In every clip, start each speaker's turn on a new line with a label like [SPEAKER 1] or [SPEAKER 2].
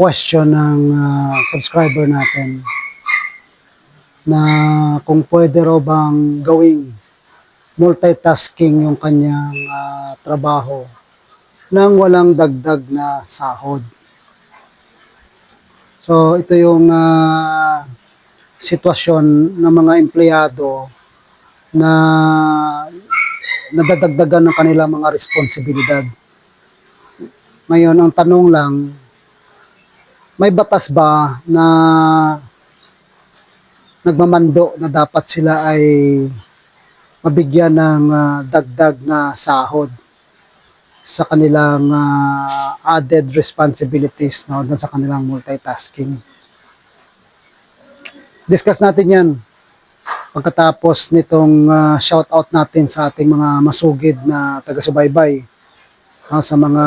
[SPEAKER 1] question ng ah, subscriber natin na kung pwede raw bang gawing multitasking yung kanyang ah, trabaho nang walang dagdag na sahod. So ito yung ah, sitwasyon ng mga empleyado na nadadagdagan ng kanilang mga responsibilidad. Ngayon, ang tanong lang, may batas ba na nagmamando na dapat sila ay mabigyan ng ah, dagdag na sahod sa kanilang ah, added responsibilities no, sa kanilang multitasking. Discuss natin yan pagkatapos nitong ah, shout out natin sa ating mga masugid na taga-subaybay ah, sa mga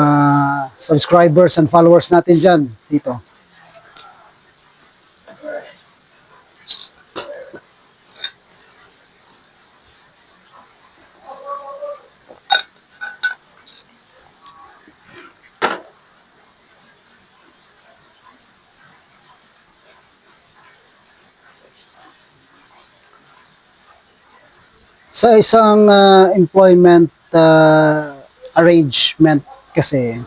[SPEAKER 1] subscribers and followers natin dyan dito. Sa isang ah, employment ah, arrangement kasi,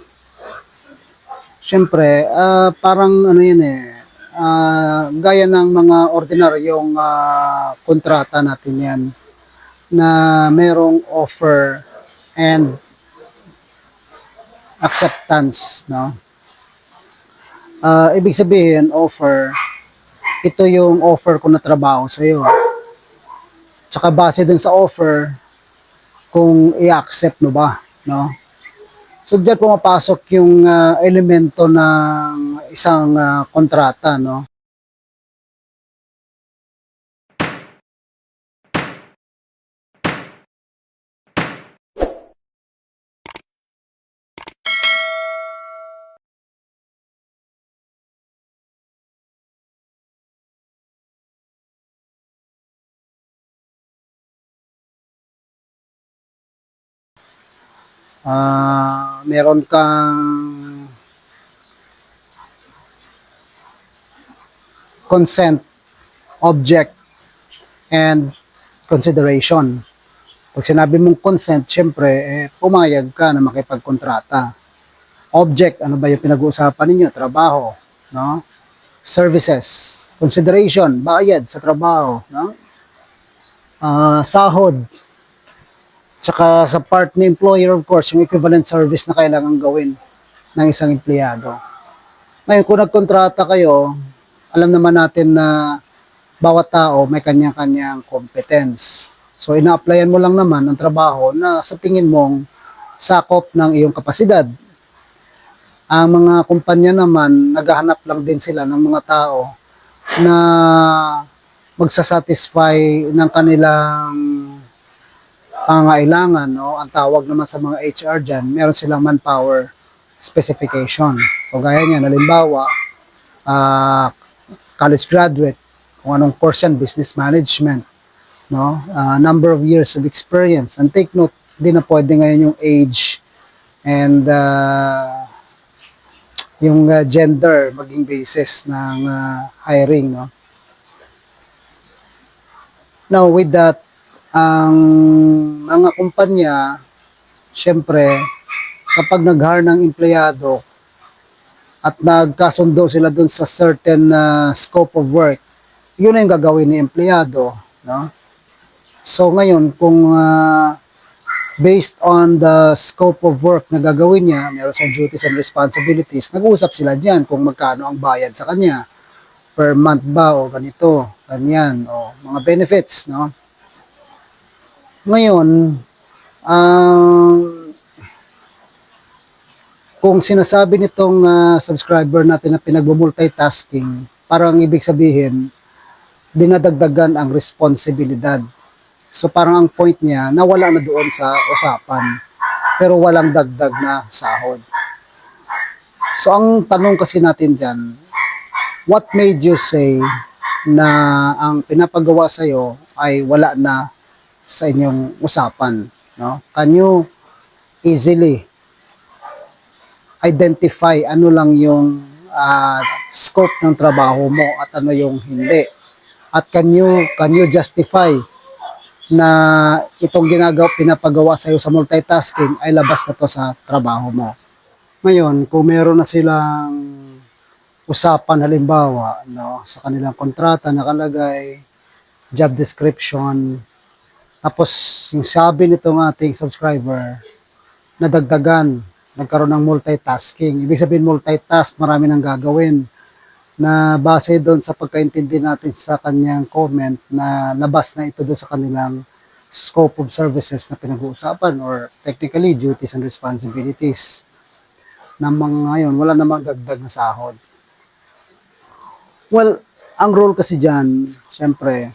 [SPEAKER 1] syempre, ah, parang ano yun eh, ah, gaya ng mga ordinaryong ah, kontrata natin yan, na merong offer and acceptance, no? Ah, ibig sabihin, offer, ito yung offer ko na trabaho sa iyo. Tsaka base dun sa offer, kung i-accept mo ba, no? So diyan pumapasok yung ah, elemento ng isang ah, kontrata, no? Ah, meron kang consent, object, and consideration. Pag sinabi mong consent, syempre, eh, pumayag ka na makipagkontrata. Object, ano ba yung pinag-uusapan ninyo? Trabaho, no? Services, consideration, bayad sa trabaho, no? Ah, sahod, Tsaka sa part ni employer, of course, yung equivalent service na kailangan gawin ng isang empleyado. Ngayon, kung nagkontrata kayo, alam naman natin na bawat tao may kanya-kanyang competence. So, ina-applyan mo lang naman ang trabaho na sa tingin mong sakop ng iyong kapasidad. Ang mga kumpanya naman, naghahanap lang din sila ng mga tao na magsasatisfy ng kanilang pangailangan, no? Ang tawag naman sa mga HR dyan, meron silang manpower specification. So, gaya niyan, halimbawa, ah, college graduate, kung anong course yan, business management, no? Ah, number of years of experience. And take note, di na pwede ngayon yung age and ah, yung ah, gender maging basis ng ah, hiring, no? Now, with that, ang mga kumpanya, syempre, kapag nag-hire ng empleyado at nagkasundo sila dun sa certain uh, scope of work, yun na yung gagawin ni empleyado. No? So ngayon, kung uh, based on the scope of work na gagawin niya, meron siyang duties and responsibilities, nag-uusap sila diyan kung magkano ang bayad sa kanya per month ba o ganito, ganyan, o mga benefits, no? Ngayon, ang kung sinasabi nitong ah, subscriber natin na pinag-multitasking, parang ibig sabihin, dinadagdagan ang responsibilidad. So parang ang point niya, nawala na doon sa usapan, pero walang dagdag na sahod. So ang tanong kasi natin dyan, what made you say na ang pinapagawa sa'yo ay wala na sa inyong usapan, no? Can you easily identify ano lang yung ah, scope ng trabaho mo at ano yung hindi. At can you, can you justify na itong ginagawa, pinapagawa sa iyo sa multitasking ay labas na to sa trabaho mo. Ngayon, kung meron na silang usapan halimbawa no, sa kanilang kontrata nakalagay job description tapos yung sabi nitong ating subscriber nadagdagan nagkaroon ng multitasking. Ibig sabihin multitask marami nang gagawin. Na base doon sa pagkaintindi natin sa kanyang comment na labas na ito doon sa kanilang scope of services na pinag-uusapan or technically duties and responsibilities. Na mga ngayon wala namang dagdag na sahod. Well, ang role kasi dyan, syempre,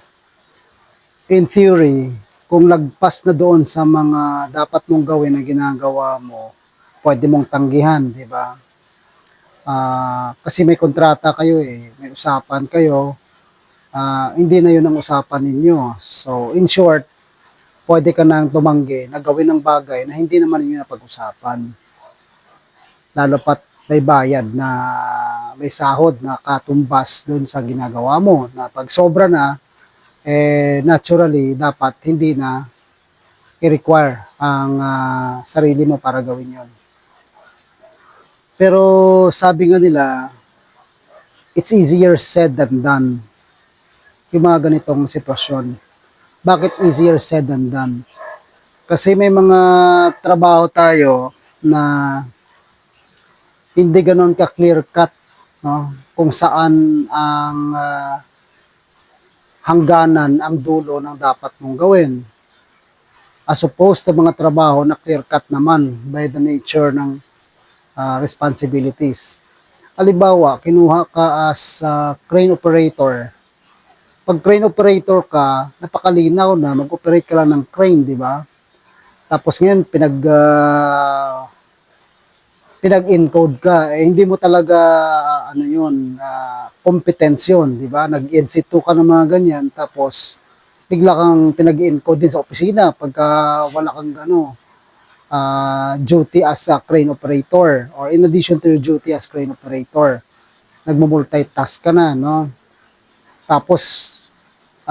[SPEAKER 1] in theory, kung lagpas na doon sa mga dapat mong gawin na ginagawa mo, pwede mong tanggihan, di ba? Ah, kasi may kontrata kayo eh, may usapan kayo, ah, hindi na yun ang usapan ninyo. So, in short, pwede ka nang tumanggi na gawin ng bagay na hindi naman ninyo napag-usapan. Lalo pat may bayad na may sahod na katumbas doon sa ginagawa mo na pag sobra na eh naturally dapat hindi na i-require ang ah, sarili mo para gawin yon. Pero sabi nga nila it's easier said than done yung mga ganitong sitwasyon. Bakit easier said than done? Kasi may mga trabaho tayo na hindi ganon ka clear cut no kung saan ang ah, hangganan ang dulo ng dapat mong gawin. As opposed to mga trabaho na clear cut naman by the nature ng ah, responsibilities. Halimbawa kinuha ka as ah, crane operator. Pag crane operator ka napakalinaw na mag-operate ka lang ng crane di ba? Tapos ngayon pinag ah, pinag-encode ka, eh, hindi mo talaga, ah, ano yun, uh, competence yun, di ba? Nag-NC2 ka ng mga ganyan, tapos bigla kang pinag-encode din sa opisina pagka wala kang ano, ah, duty as a crane operator or in addition to your duty as crane operator, nagmo-multitask ka na, no? Tapos,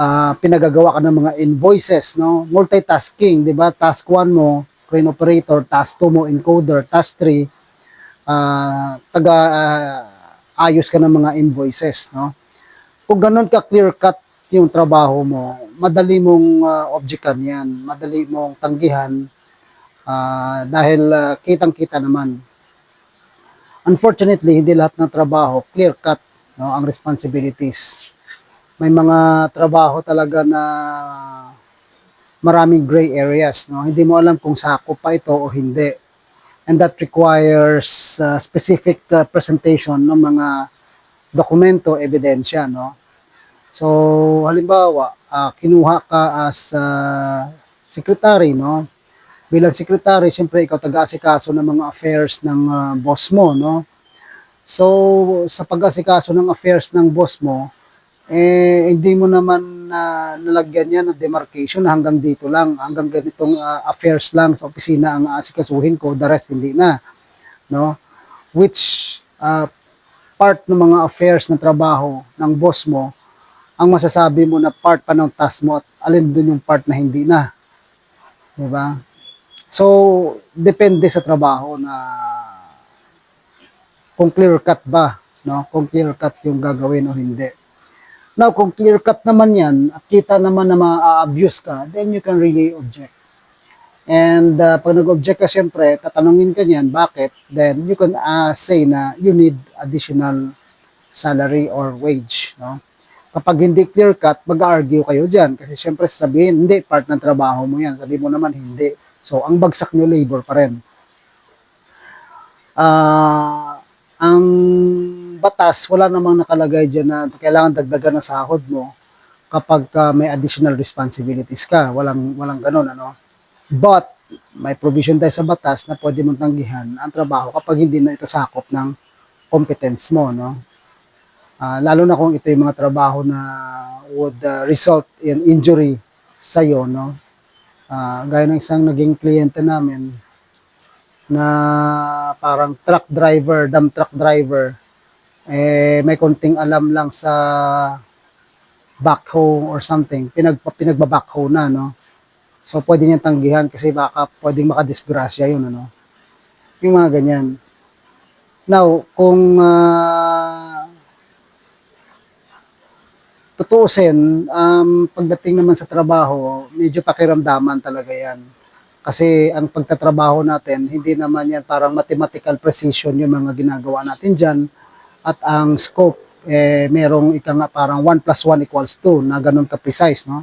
[SPEAKER 1] ah, pinagagawa ka ng mga invoices, no? Multitasking, di ba? Task 1 mo, crane operator, task 2 mo, encoder, task 3, ah, taga ah, ayos ka ng mga invoices, no? Kung ganun ka clear cut yung trabaho mo, madali mong ah, objectan yan, madali mong tanggihan ah, dahil ah, kitang-kita naman. Unfortunately, hindi lahat ng trabaho clear cut no, ang responsibilities. May mga trabaho talaga na maraming gray areas, no? Hindi mo alam kung sakop pa ito o hindi and that requires uh, specific uh, presentation ng mga dokumento, ebidensya, no? So, halimbawa, uh, kinuha ka as uh, secretary, no? Bilang secretary, siyempre ikaw taga-asikaso ng mga affairs ng uh, boss mo, no? So, sa pag-asikaso ng affairs ng boss mo, eh, hindi mo naman na nalagyan yan ng demarcation hanggang dito lang, hanggang ganitong ah, affairs lang sa opisina ang aasikasuhin ko, the rest hindi na. No? Which ah, part ng mga affairs ng trabaho ng boss mo, ang masasabi mo na part pa ng task mo at alin dun yung part na hindi na. Di ba? So, depende sa trabaho na kung clear cut ba, no? Kung clear cut yung gagawin o hindi. Now, kung clear cut naman yan, at kita naman na ma-abuse ka, then you can really object. And uh, pag nag-object ka siyempre, tatanungin ka niyan, bakit? Then you can uh, say na you need additional salary or wage. No? Kapag hindi clear cut, mag-argue kayo dyan. Kasi siyempre sasabihin, hindi, part ng trabaho mo yan. Sabi mo naman, hindi. So, ang bagsak nyo, labor pa rin. Ah, ang batas, wala namang nakalagay dyan na kailangan dagdagan ng sahod mo kapag ka may additional responsibilities ka. Walang, walang ganun, ano. But, may provision tayo sa batas na pwede mong tanggihan ang trabaho kapag hindi na ito sakop ng competence mo, no. Ah, lalo na kung ito yung mga trabaho na would uh, result in injury sa'yo, no. Ah, gaya ng isang naging kliyente namin na parang truck driver, dump truck driver, eh, may konting alam lang sa backhoe or something, pinag, pinagbabackhoe na, no? So, pwede niyang tanggihan kasi baka pwedeng makadisgrasya yun, ano? Yung mga ganyan. Now, kung ah, tutuusin, um, pagdating naman sa trabaho, medyo pakiramdaman talaga yan. Kasi ang pagtatrabaho natin, hindi naman yan parang mathematical precision yung mga ginagawa natin dyan. At ang scope, eh, merong ika nga parang 1 plus 1 equals 2 na ganun ka-precise, no?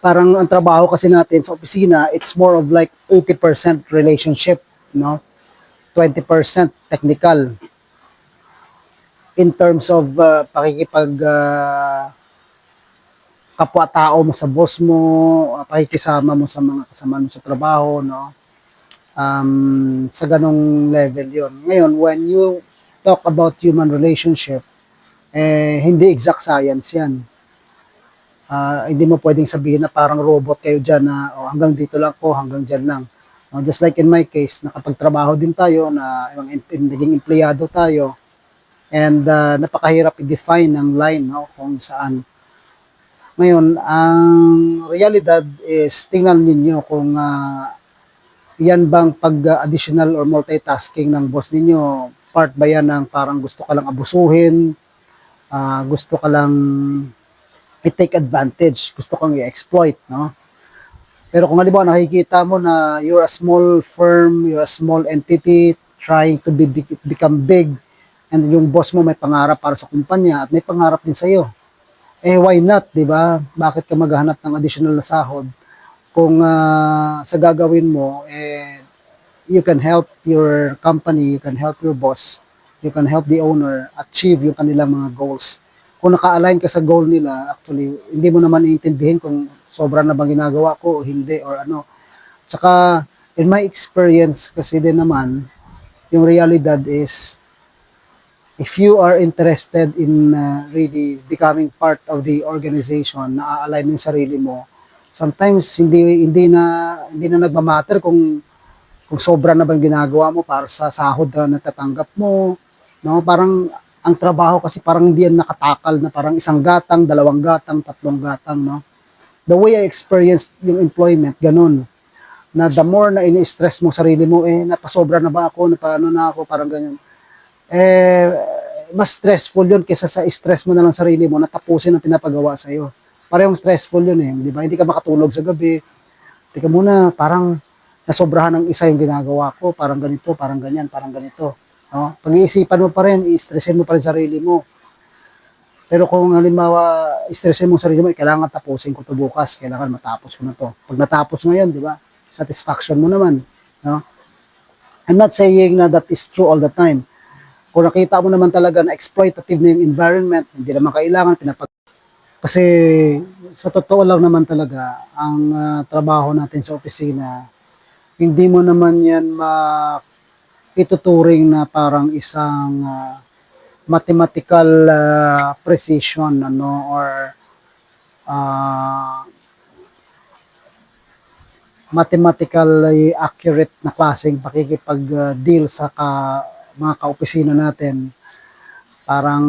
[SPEAKER 1] Parang ang trabaho kasi natin sa opisina, it's more of like 80% relationship, no? 20% technical. In terms of uh, pakikipag uh, kapwa-tao mo sa boss mo, pakikisama mo sa mga kasama mo sa trabaho, no? Um, sa ganong level yon. Ngayon, when you talk about human relationship, eh, hindi exact science yan. Ah, hindi mo pwedeng sabihin na parang robot kayo dyan na oh, hanggang dito lang ko, hanggang dyan lang. No, just like in my case, nakapagtrabaho din tayo na naging empleyado tayo and ah, napakahirap i-define ng line no, kung saan. Ngayon, ang realidad is tingnan ninyo kung ah, yan bang pag-additional or multitasking ng boss ninyo, part ba yan ng parang gusto ka lang abusuhin, ah, gusto ka lang i-take advantage, gusto kang i-exploit, no? Pero kung halimbawa nakikita mo na you're a small firm, you're a small entity trying to be- become big and yung boss mo may pangarap para sa kumpanya at may pangarap din sa iyo. Eh why not, 'di ba? Bakit ka maghahanap ng additional na sahod kung ah, sa gagawin mo eh you can help your company, you can help your boss, you can help the owner achieve yung kanilang mga goals kung naka-align ka sa goal nila, actually, hindi mo naman iintindihin kung sobra na bang ginagawa ko o hindi or ano. Tsaka, in my experience kasi din naman, yung realidad is, if you are interested in uh, really becoming part of the organization, na align mo yung sarili mo, sometimes hindi hindi na hindi na nagmamatter kung kung sobra na bang ginagawa mo para sa sahod na natatanggap mo, no? Parang ang trabaho kasi parang hindi yan nakatakal na parang isang gatang, dalawang gatang, tatlong gatang, no? The way I experienced yung employment, ganun. Na the more na ini-stress mo sarili mo, eh, napasobra na ba ako, napaano na ako, parang ganyan. Eh, mas stressful yun kaysa sa stress mo na lang sarili mo, natapusin ang pinapagawa sa'yo. Parehong stressful yun eh, di ba? Hindi ka makatulog sa gabi. Teka muna, parang nasobrahan ng isa yung ginagawa ko, parang ganito, parang ganyan, parang ganito. No? Pag-iisipan mo pa rin, i-stressin mo pa rin sarili mo. Pero kung halimbawa, stressin mo sarili mo, eh, kailangan tapusin ko to bukas, kailangan matapos ko na to. Pag natapos ngayon, di ba? Satisfaction mo naman. No? I'm not saying na that is true all the time. Kung nakita mo naman talaga na exploitative na yung environment, hindi naman kailangan pinapag... Kasi sa totoo lang naman talaga, ang ah, trabaho natin sa opisina, hindi mo naman yan ma ituturing na parang isang ah, mathematical ah, precision ano or ah, mathematically accurate na klaseng pakikipag-deal sa ka, mga kaopisina natin. Parang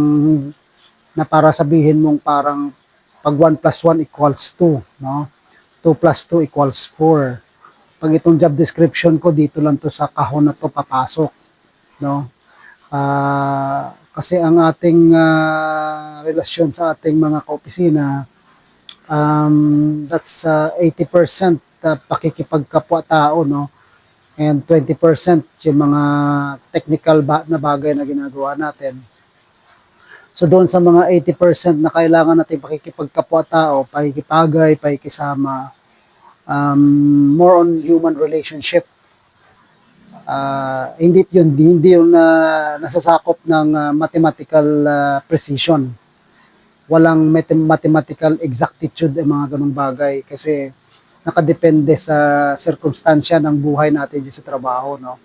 [SPEAKER 1] na para sabihin mong parang pag 1 plus 1 equals 2, no? 2 plus 2 equals 4 pag itong job description ko dito lang to sa kahon na to papasok no? Ah, kasi ang ating ah, relasyon sa ating mga kaopisina um, that's ah, 80% uh, pakikipagkapwa-tao no? And 20% yung mga technical ba- na bagay na ginagawa natin So doon sa mga 80% na kailangan natin pakikipagkapwa-tao, pakikipagay, pakikisama, um, more on human relationship. Ah, hindi yun, hindi yun na nasasakop ng ah, mathematical ah, precision. Walang mathem- mathematical exactitude ang mga ganung bagay kasi nakadepende sa circumstansya ng buhay natin sa trabaho. No?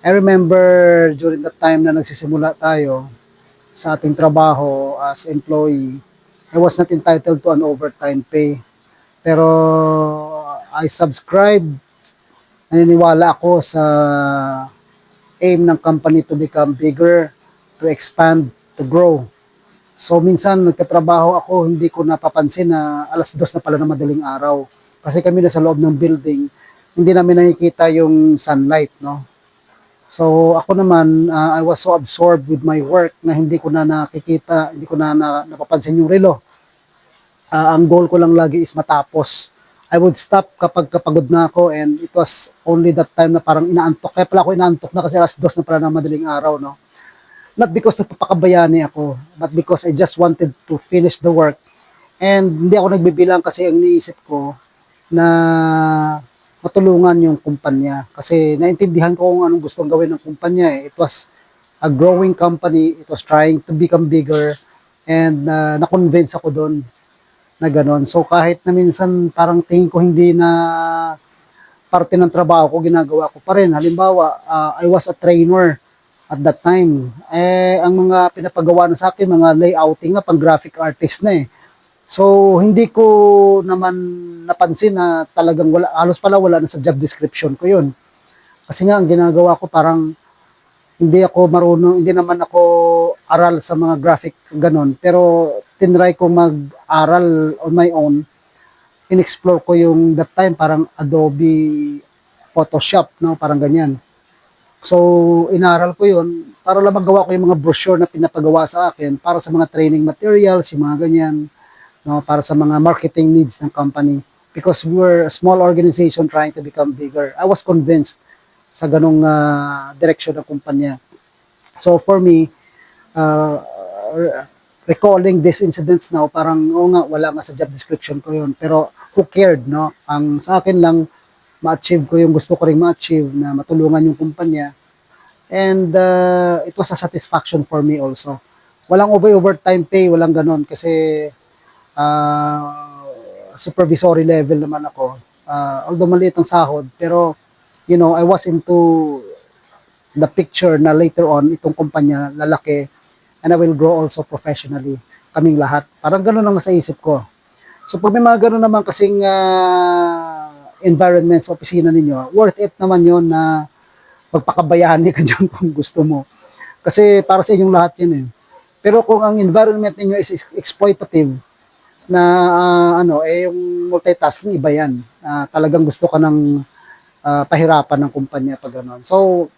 [SPEAKER 1] I remember during the time na nagsisimula tayo sa ating trabaho as employee, I was not entitled to an overtime pay. Pero I subscribed, naniniwala ako sa aim ng company to become bigger, to expand, to grow. So minsan nagtatrabaho ako, hindi ko napapansin na alas dos na pala ng madaling araw. Kasi kami na sa loob ng building, hindi namin nakikita yung sunlight, no? So ako naman, uh, I was so absorbed with my work na hindi ko na nakikita, hindi ko na, na napapansin yung relo. Ah, ang goal ko lang lagi is matapos. I would stop kapag kapagod na ako and it was only that time na parang inaantok. Kaya pala ako inaantok na kasi alas dos na pala ng madaling araw, no? Not because nagpapakabayani ako, but because I just wanted to finish the work. And hindi ako nagbibilang kasi ang niisip ko na matulungan yung kumpanya. Kasi naintindihan ko kung anong gustong gawin ng kumpanya. Eh. It was a growing company. It was trying to become bigger. And uh, na-convince ako doon na ganon. So kahit na minsan parang tingin ko hindi na parte ng trabaho ko, ginagawa ko pa rin. Halimbawa, uh, I was a trainer at that time. Eh, ang mga pinapagawa na sa akin, mga layouting na, pang graphic artist na eh. So, hindi ko naman napansin na talagang wala, halos pala wala na sa job description ko yun. Kasi nga, ang ginagawa ko parang hindi ako marunong, hindi naman ako aral sa mga graphic ganon. Pero, tinry ko mag-aral on my own. In-explore ko yung that time parang Adobe Photoshop, no? Parang ganyan. So, inaral ko yun para lang magawa ko yung mga brochure na pinapagawa sa akin para sa mga training materials, yung mga ganyan, no, para sa mga marketing needs ng company. Because we were a small organization trying to become bigger. I was convinced sa ganong uh, direction ng kumpanya. So, for me, uh, recalling these incidents now, parang, oo nga, wala nga sa job description ko yun. Pero, who cared, no? Ang sa akin lang, ma-achieve ko yung gusto ko ring ma-achieve na matulungan yung kumpanya. And uh, it was a satisfaction for me also. Walang over overtime pay, walang ganon kasi uh, supervisory level naman ako. Uh, although maliit ang sahod, pero you know, I was into the picture na later on itong kumpanya lalaki and I will grow also professionally kaming lahat. Parang ganun ang nasa isip ko. So pag may mga ganun naman kasing uh, environment sa opisina ninyo, worth it naman yon na magpakabayani ka dyan kung gusto mo. Kasi para sa inyong lahat yun eh. Pero kung ang environment ninyo is exploitative, na uh, ano, eh yung multitasking iba yan. Uh, talagang gusto ka ng uh, pahirapan ng kumpanya pag gano'n. So,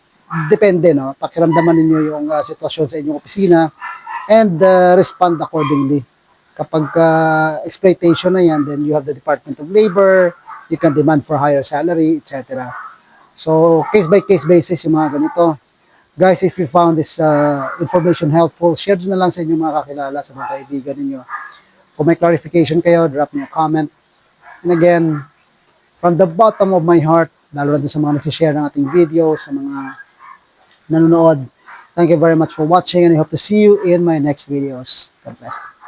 [SPEAKER 1] depende, no? Pakiramdaman ninyo yung uh, sitwasyon sa inyong opisina and uh, respond accordingly. Kapag uh, exploitation na yan, then you have the Department of Labor, you can demand for higher salary, etc. So, case by case basis yung mga ganito. Guys, if you found this uh, information helpful, share na lang sa inyong mga kakilala, sa mga kaibigan ninyo. Kung may clarification kayo, drop me a comment. And again, from the bottom of my heart, lalo na sa mga nag-share ng ating video, sa mga nanonood, thank you very much for watching and I hope to see you in my next videos. God bless.